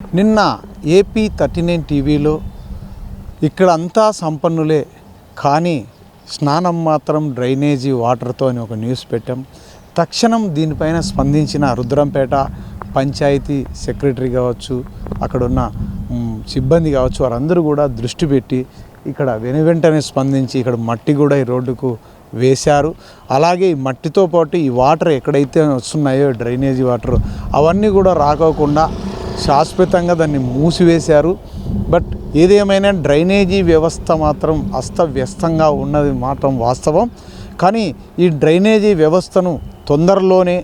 నిన్న AP thirty nine టీవీలో ఇక్కడ అంతా సంపన్నులే కానీ స్నానం మాత్రం డ్రైనేజీ వాటర్తో అని ఒక న్యూస్ పెట్టాం. తక్షణం దీనిపైన స్పందించిన రుద్రంపేట పంచాయతీ సెక్రటరీ కావచ్చు అక్కడున్న సిబ్బంది కావచ్చు వారందరూ కూడా దృష్టి పెట్టి ఇక్కడ వెను వెంటనే స్పందించి ఇక్కడ మట్టి కూడా ఈ రోడ్డుకు వేశారు. అలాగే ఈ మట్టితో పాటు ఈ వాటర్ ఎక్కడైతే వస్తున్నాయో డ్రైనేజీ వాటర్ అవన్నీ కూడా రాకోకుండా శాశ్వతంగా దాన్ని మూసివేశారు. బట్ ఏదేమైనా డ్రైనేజీ వ్యవస్థ మాత్రం అస్తవ్యస్తంగా ఉన్నది మాత్రం వాస్తవం. కానీ ఈ డ్రైనేజీ వ్యవస్థను తొందరలోనే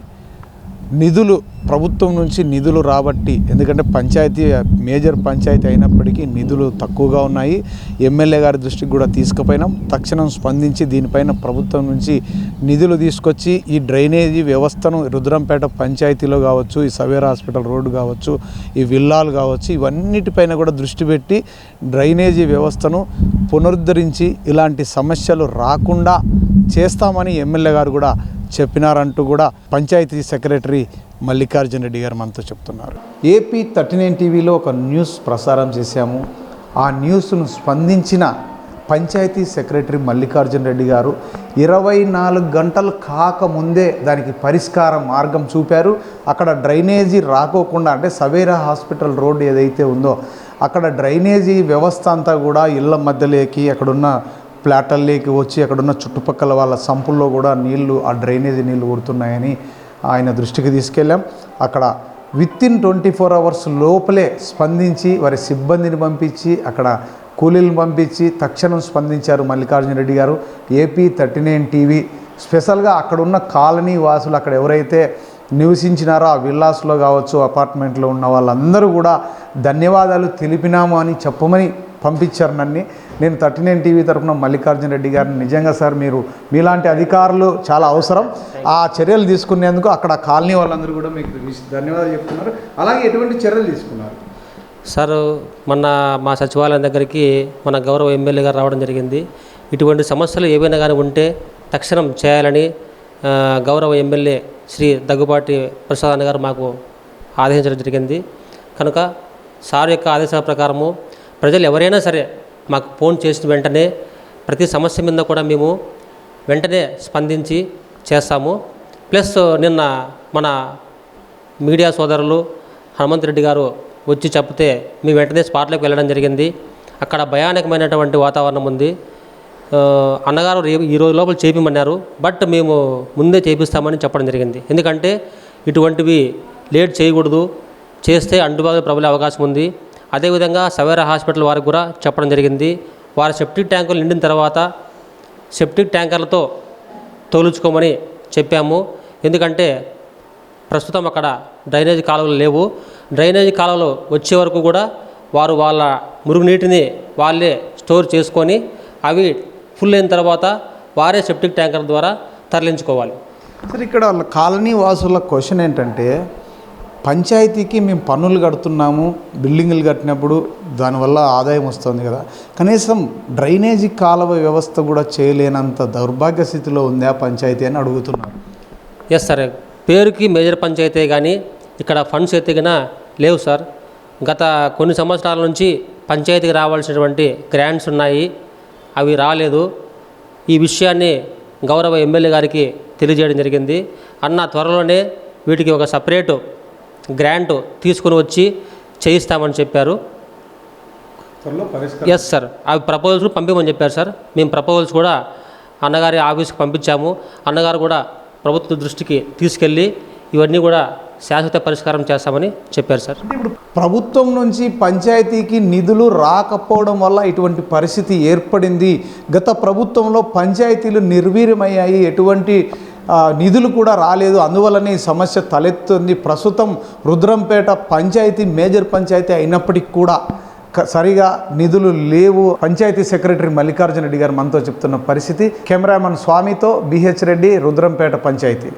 నిధులు ప్రభుత్వం నుంచి నిధులు రాబట్టి ఎందుకంటే పంచాయతీ మేజర్ పంచాయతీ అయినప్పటికీ నిధులు తక్కువగా ఉన్నాయి. ఎమ్మెల్యే గారి దృష్టికి కూడా తీసుకుపోయినాం. తక్షణం స్పందించి దీనిపైన ప్రభుత్వం నుంచి నిధులు తీసుకొచ్చి ఈ డ్రైనేజీ వ్యవస్థను రుద్రంపేట పంచాయతీలో కావచ్చు ఈ సవేర్ హాస్పిటల్ రోడ్డు కావచ్చు ఈ విల్లాలు కావచ్చు ఇవన్నిటిపైన కూడా దృష్టి పెట్టి డ్రైనేజీ వ్యవస్థను పునరుద్ధరించి ఇలాంటి సమస్యలు రాకుండా చేస్తామని ఎమ్మెల్యే గారు కూడా చెప్పినారంటూ కూడా పంచాయతీ సెక్రటరీ మల్లికార్జున రెడ్డి గారు మనతో చెప్తున్నారు. ఏపీ థర్టీ నైన్ టీవీలో ఒక న్యూస్ ప్రసారం చేశాము. ఆ న్యూస్ను స్పందించిన పంచాయతీ సెక్రటరీ మల్లికార్జున రెడ్డి గారు ఇరవై నాలుగు గంటలు కాకముందే దానికి పరిష్కార మార్గం చూపారు. అక్కడ డ్రైనేజీ రాకోకుండా అంటే సవేరా హాస్పిటల్ రోడ్ ఏదైతే ఉందో అక్కడ డ్రైనేజీ వ్యవస్థ అంతా కూడా ఇళ్ళ మధ్యలోకి అక్కడున్న ప్లాటల్లోకి వచ్చి అక్కడున్న చుట్టుపక్కల వాళ్ళ సంపుల్లో కూడా నీళ్ళు ఆ డ్రైనేజీ నీళ్ళు ఊడుతున్నాయని ఆయన దృష్టికి తీసుకెళ్ళాం. అక్కడ within twenty four hours లోపలే స్పందించి వారి సిబ్బందిని పంపించి అక్కడ కూలీలను పంపించి తక్షణం స్పందించారు మల్లికార్జున రెడ్డి గారు. ఏపీ థర్టీ నైన్ టీవీ స్పెషల్గా అక్కడున్న కాలనీ వాసులు అక్కడ ఎవరైతే నివసించినారో ఆ విల్లాస్లో కావచ్చు అపార్ట్మెంట్లో ఉన్న వాళ్ళందరూ కూడా ధన్యవాదాలు తెలిపినాము అని చెప్పమని పంపించారు నన్ను. నేను థర్టీ నైన్ టీవీ తరఫున మల్లికార్జున రెడ్డి గారిని నిజంగా సార్ మీరు మీలాంటి అధికారులు చాలా అవసరం. ఆ చర్యలు తీసుకునేందుకు అక్కడ కాలనీ వాళ్ళందరూ కూడా మీకు ధన్యవాదాలు చెప్తున్నారు. అలాగే ఎటువంటి చర్యలు తీసుకున్నారు? సార్ మొన్న మా సచివాలయం దగ్గరికి మన గౌరవ ఎమ్మెల్యే గారు రావడం జరిగింది. ఇటువంటి సమస్యలు ఏవైనా కానీ ఉంటే తక్షణం చేయాలని గౌరవ ఎమ్మెల్యే శ్రీ దగ్గుబాటి ప్రసాద్ అన్న గారు మాకు ఆదేశించడం జరిగింది. కనుక సార్ యొక్క ఆదేశాల ప్రకారము ప్రజలు ఎవరైనా సరే మాకు ఫోన్ చేసిన వెంటనే ప్రతి సమస్య మీద కూడా మేము వెంటనే స్పందించి చేస్తాము. ప్లస్ నిన్న మన మీడియా సోదరులు హనుమంత్ రెడ్డి గారు వచ్చి చెప్తే మేము వెంటనే స్పాట్లోకి వెళ్ళడం జరిగింది. అక్కడ భయానకమైనటువంటి వాతావరణం ఉంది. అన్నగారు రేపు ఈ రోజు లోపల చేపిమన్నారు. బట్ మేము ముందే చేపిస్తామని చెప్పడం జరిగింది. ఎందుకంటే ఇటువంటివి లేట్ చేయకూడదు. చేస్తే అంటువ్యాధులు ప్రబలే అవకాశం ఉంది. అదేవిధంగా సవేరా హాస్పిటల్ వారికి కూడా చెప్పడం జరిగింది. వారి సెప్టిక్ ట్యాంకులు నిండిన తర్వాత సెప్టిక్ ట్యాంకర్లతో తోలుచుకోమని చెప్పాము. ఎందుకంటే ప్రస్తుతం అక్కడ డ్రైనేజ్ కాలువలు లేవు. డ్రైనేజ్ కాలువలు వచ్చే వరకు కూడా వారు వాళ్ళ మురుగునీటిని వాళ్ళే స్టోర్ చేసుకొని అవి ఫుల్ అయిన తర్వాత వారే సెప్టిక్ ట్యాంకర్ ద్వారా తరలించుకోవాలి. సార్ ఇక్కడ కాలనీ వాసుల క్వశ్చన్ ఏంటంటే పంచాయతీకి మేము పన్నులు కడుతున్నాము బిల్డింగులు కట్టినప్పుడు దానివల్ల ఆదాయం వస్తుంది కదా. కనీసం డ్రైనేజీ కాలువ వ్యవస్థ కూడా చేయలేనంత దౌర్భాగ్య స్థితిలో ఉంది ఆ పంచాయతీ అని అడుగుతున్నాను ఎస్ సార్ పేరుకి మేజర్ పంచాయతీ కానీ ఇక్కడ ఫండ్స్ ఎత్తిగిన లేవు సార్ గత కొన్ని సంవత్సరాల నుంచి పంచాయతీకి రావాల్సినటువంటి గ్రాంట్స్ ఉన్నాయి. అవి రాలేదు. ఈ విషయాన్ని గౌరవ ఎమ్మెల్యే గారికి తెలియజేయడం జరిగింది. అన్న త్వరలోనే వీటికి ఒక సపరేటు గ్రాంట్ తీసుకుని వచ్చి చేయిస్తామని చెప్పారు. ఎస్ సార్ అవి ప్రపోజల్స్ పంపించమని చెప్పారు సార్ మేము ప్రపోజల్స్ కూడా అన్నగారి ఆఫీస్కి పంపించాము. అన్నగారు కూడా ప్రభుత్వ దృష్టికి తీసుకెళ్ళి ఇవన్నీ కూడా శాశ్వత పరిష్కారం చేస్తామని చెప్పారు సార్ ఇప్పుడు ప్రభుత్వం నుంచి పంచాయతీకి నిధులు రాకపోవడం వల్ల ఇటువంటి పరిస్థితి ఏర్పడింది. గత ప్రభుత్వంలో పంచాయతీలు నిర్వీర్యమయ్యాయి. ఎటువంటి నిధులు కూడా రాలేదు. అందువల్లనే ఈ సమస్య తలెత్తుంది. ప్రస్తుతం రుద్రంపేట పంచాయతీ మేజర్ పంచాయతీ అయినప్పటికీ కూడా సరిగా నిధులు లేవు. పంచాయతీ సెక్రటరీ మల్లికార్జున రెడ్డి గారు మనతో చెప్తున్న పరిస్థితి. కెమెరామెన్ స్వామితో బిహెచ్ రెడ్డి రుద్రంపేట పంచాయతీ.